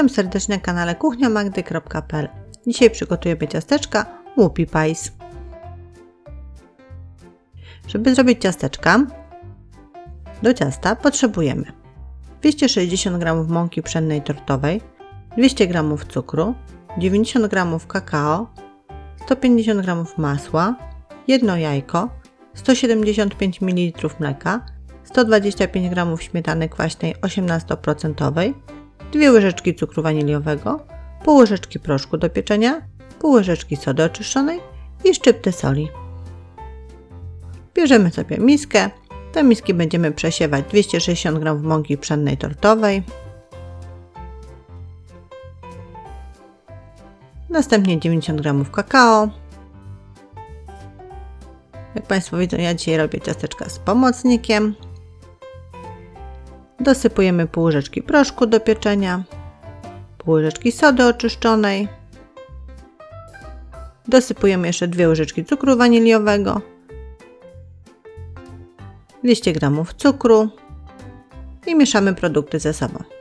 Witam serdecznie na kanale kuchniamagdy.pl Dzisiaj przygotujemy ciasteczka Whoopie Pies. Żeby zrobić ciasteczka, do ciasta potrzebujemy 260 g mąki pszennej tortowej, 200 g cukru, 90 g kakao, 150 g masła, jedno jajko, 175 ml mleka, 125 g śmietany kwaśnej 18%, 2 łyżeczki cukru waniliowego, pół łyżeczki proszku do pieczenia, pół łyżeczki sody oczyszczonej i szczypty soli. Bierzemy sobie miskę. Do miski będziemy przesiewać 260 g mąki pszennej tortowej, następnie 90 g kakao. Jak Państwo widzą, ja dzisiaj robię ciasteczka z pomocnikiem. Dosypujemy pół łyżeczki proszku do pieczenia, pół łyżeczki sody oczyszczonej. Dosypujemy jeszcze dwie łyżeczki cukru waniliowego, 200 g cukru i mieszamy produkty ze sobą.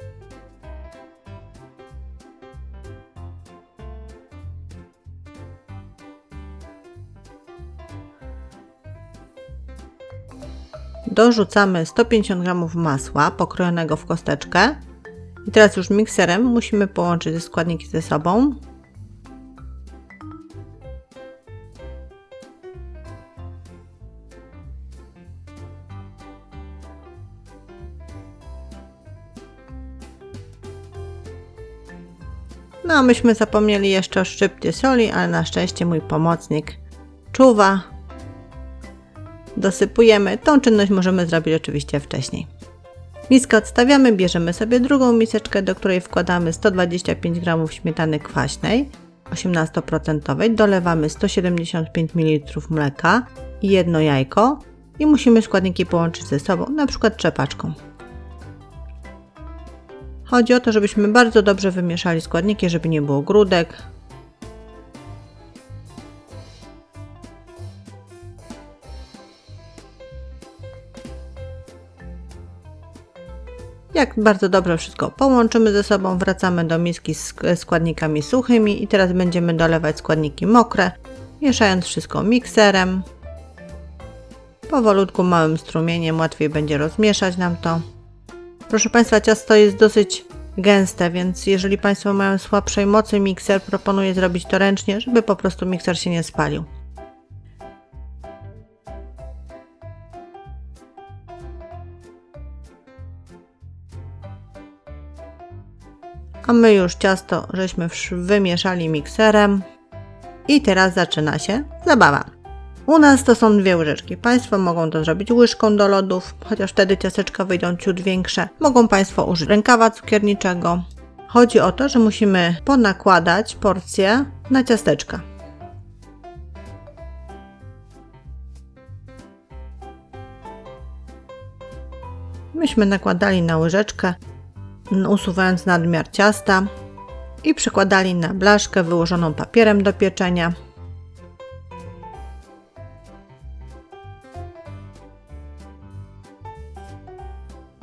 Dorzucamy 150 g masła pokrojonego w kosteczkę. I teraz już mikserem musimy połączyć te składniki ze sobą. No myśmy zapomnieli jeszcze o szczypcie soli, ale na szczęście mój pomocnik czuwa, dosypujemy. Tą czynność możemy zrobić oczywiście wcześniej. Miskę odstawiamy, bierzemy sobie drugą miseczkę, do której wkładamy 125 g śmietany kwaśnej 18%, dolewamy 175 ml mleka i jedno jajko i musimy składniki połączyć ze sobą, na przykład trzepaczką. Chodzi o to, żebyśmy bardzo dobrze wymieszali składniki, żeby nie było grudek, Jak bardzo dobrze wszystko połączymy ze sobą, wracamy do miski z składnikami suchymi i teraz będziemy dolewać składniki mokre, mieszając wszystko mikserem. Powolutku, małym strumieniem, łatwiej będzie rozmieszać nam to. Proszę Państwa, ciasto jest dosyć gęste, więc jeżeli Państwo mają słabszej mocy mikser, proponuję zrobić to ręcznie, żeby po prostu mikser się nie spalił. A my już ciasto żeśmy wymieszali mikserem. I teraz zaczyna się zabawa. U nas to są dwie łyżeczki. Państwo mogą to zrobić łyżką do lodów, chociaż wtedy ciasteczka wyjdą ciut większe. Mogą Państwo użyć rękawa cukierniczego. Chodzi o to, że musimy ponakładać porcje na ciasteczka. Myśmy nakładali na łyżeczkę usuwając nadmiar ciasta i przykładali na blaszkę wyłożoną papierem do pieczenia.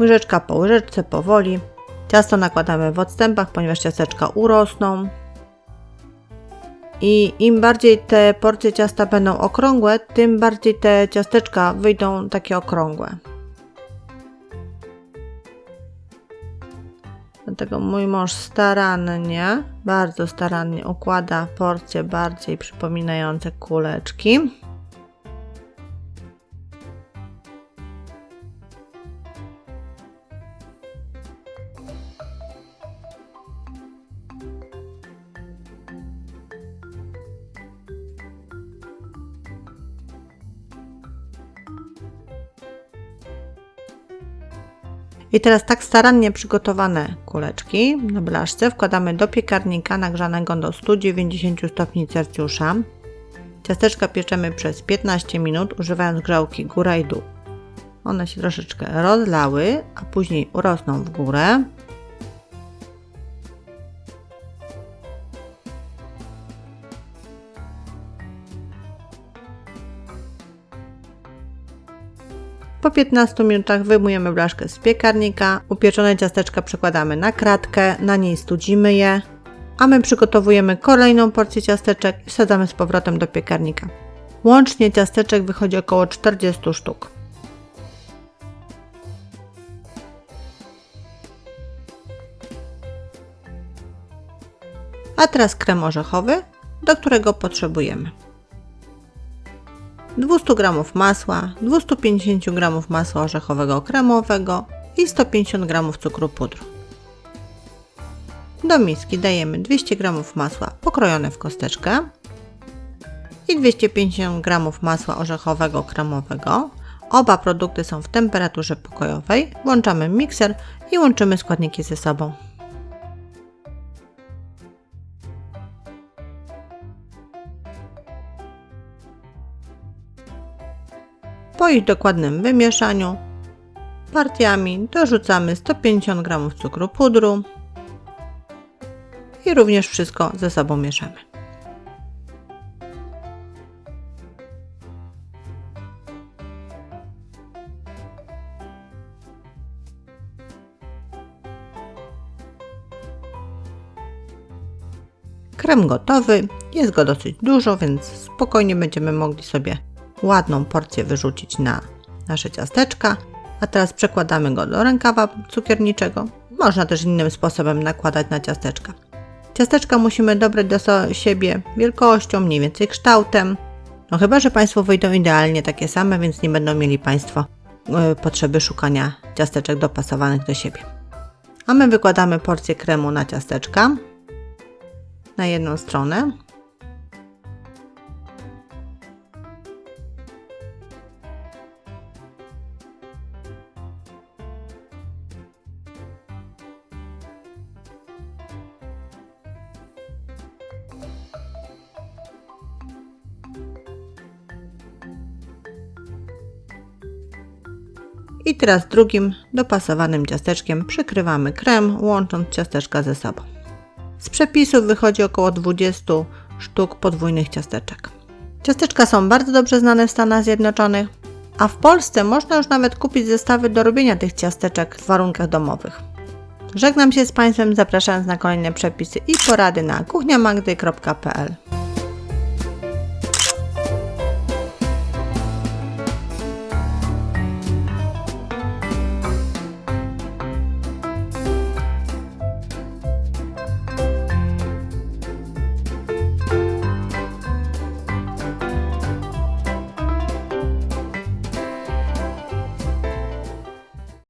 Łyżeczka po łyżeczce powoli. Ciasto nakładamy w odstępach, ponieważ ciasteczka urosną. I im bardziej te porcje ciasta będą okrągłe, tym bardziej te ciasteczka wyjdą takie okrągłe. Dlatego mój mąż starannie, bardzo starannie układa porcje bardziej przypominające kuleczki. I teraz tak starannie przygotowane kuleczki na blaszce wkładamy do piekarnika nagrzanego do 190 stopni Celsjusza. Ciasteczka pieczemy przez 15 minut używając grzałki góra i dół. One się troszeczkę rozlały, a później urosną w górę. Po 15 minutach wyjmujemy blaszkę z piekarnika, upieczone ciasteczka przekładamy na kratkę, na niej studzimy je, a my przygotowujemy kolejną porcję ciasteczek i wsadzamy z powrotem do piekarnika. Łącznie ciasteczek wychodzi około 40 sztuk. A teraz krem orzechowy, do którego potrzebujemy 200 g masła, 250 g masła orzechowego kremowego i 150 g cukru pudru. Do miski dajemy 200 g masła pokrojone w kosteczkę i 250 g masła orzechowego kremowego. Oba produkty są w temperaturze pokojowej. Włączamy mikser i łączymy składniki ze sobą. Po ich dokładnym wymieszaniu. Partiami dorzucamy 150 g cukru pudru. I również wszystko ze sobą mieszamy. Krem gotowy, jest go dosyć dużo, więc spokojnie będziemy mogli sobie ładną porcję wyrzucić na nasze ciasteczka. A teraz przekładamy go do rękawa cukierniczego. Można też innym sposobem nakładać na ciasteczka. Ciasteczka musimy dobrać do siebie wielkością, mniej więcej kształtem. No chyba, że Państwo wyjdą idealnie takie same, więc nie będą mieli Państwo y, potrzeby szukania ciasteczek dopasowanych do siebie. A my wykładamy porcję kremu na ciasteczka na jedną stronę. I teraz drugim dopasowanym ciasteczkiem przykrywamy krem, łącząc ciasteczka ze sobą. Z przepisów wychodzi około 20 sztuk podwójnych ciasteczek. Ciasteczka są bardzo dobrze znane w Stanach Zjednoczonych, a w Polsce można już nawet kupić zestawy do robienia tych ciasteczek w warunkach domowych. Żegnam się z Państwem, zapraszając na kolejne przepisy i porady na kuchniamagdy.pl.